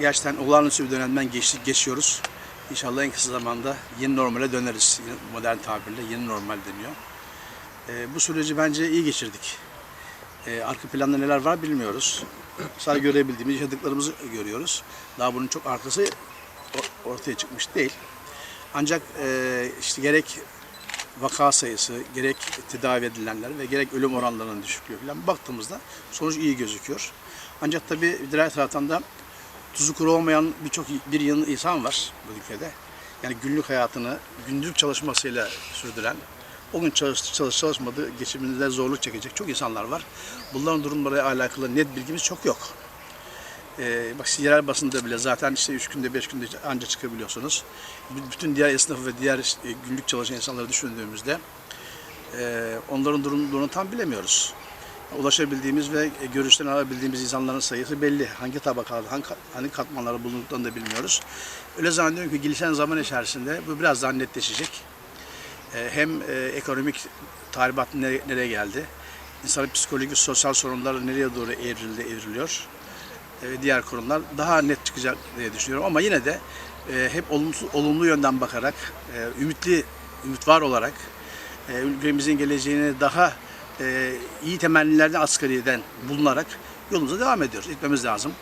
gerçekten olağanüstü bir dönemden geçtik, geçiyoruz. İnşallah en kısa zamanda yeni normale döneriz. Modern tabirle yeni normal deniyor. Ee, bu süreci bence iyi geçirdik. Ee, arka planda neler var bilmiyoruz. Sadece görebildiğimiz, yaşadıklarımızı görüyoruz. Daha bunun çok arkası ortaya çıkmış değil. Ancak e, işte gerek vaka sayısı, gerek tedavi edilenler ve gerek ölüm oranlarının düşüklüğü falan baktığımızda sonuç iyi gözüküyor. Ancak tabii diğer taraftan da tuzu kuru olmayan birçok bir yığın insan var bu ülkede. Yani günlük hayatını gündüz çalışmasıyla sürdüren, o gün çalış, çalış çalışmadığı geçiminde zorluk çekecek çok insanlar var. Bunların durumları alakalı net bilgimiz çok yok. Ee, bak yerel basında bile zaten işte üç günde beş günde anca çıkabiliyorsunuz. Bütün diğer esnafı ve diğer işte günlük çalışan insanları düşündüğümüzde e, onların durumunu tam bilemiyoruz. Ulaşabildiğimiz ve görüşlerini alabildiğimiz insanların sayısı belli. Hangi tabakalarda, hangi, hangi katmanlarda bulunduklarını da bilmiyoruz. Öyle zannediyorum ki gelişen zaman içerisinde bu biraz daha netleşecek. E, hem e, ekonomik tahribat nereye, geldi, insanın psikolojik sosyal sorunları nereye doğru evrildi, evriliyor ve diğer konular daha net çıkacak diye düşünüyorum. Ama yine de e, hep olumlu, olumlu yönden bakarak, e, ümitli, ümit var olarak ülkemizin geleceğini daha e, iyi temennilerden asgariden bulunarak yolumuza devam ediyoruz. Etmemiz lazım.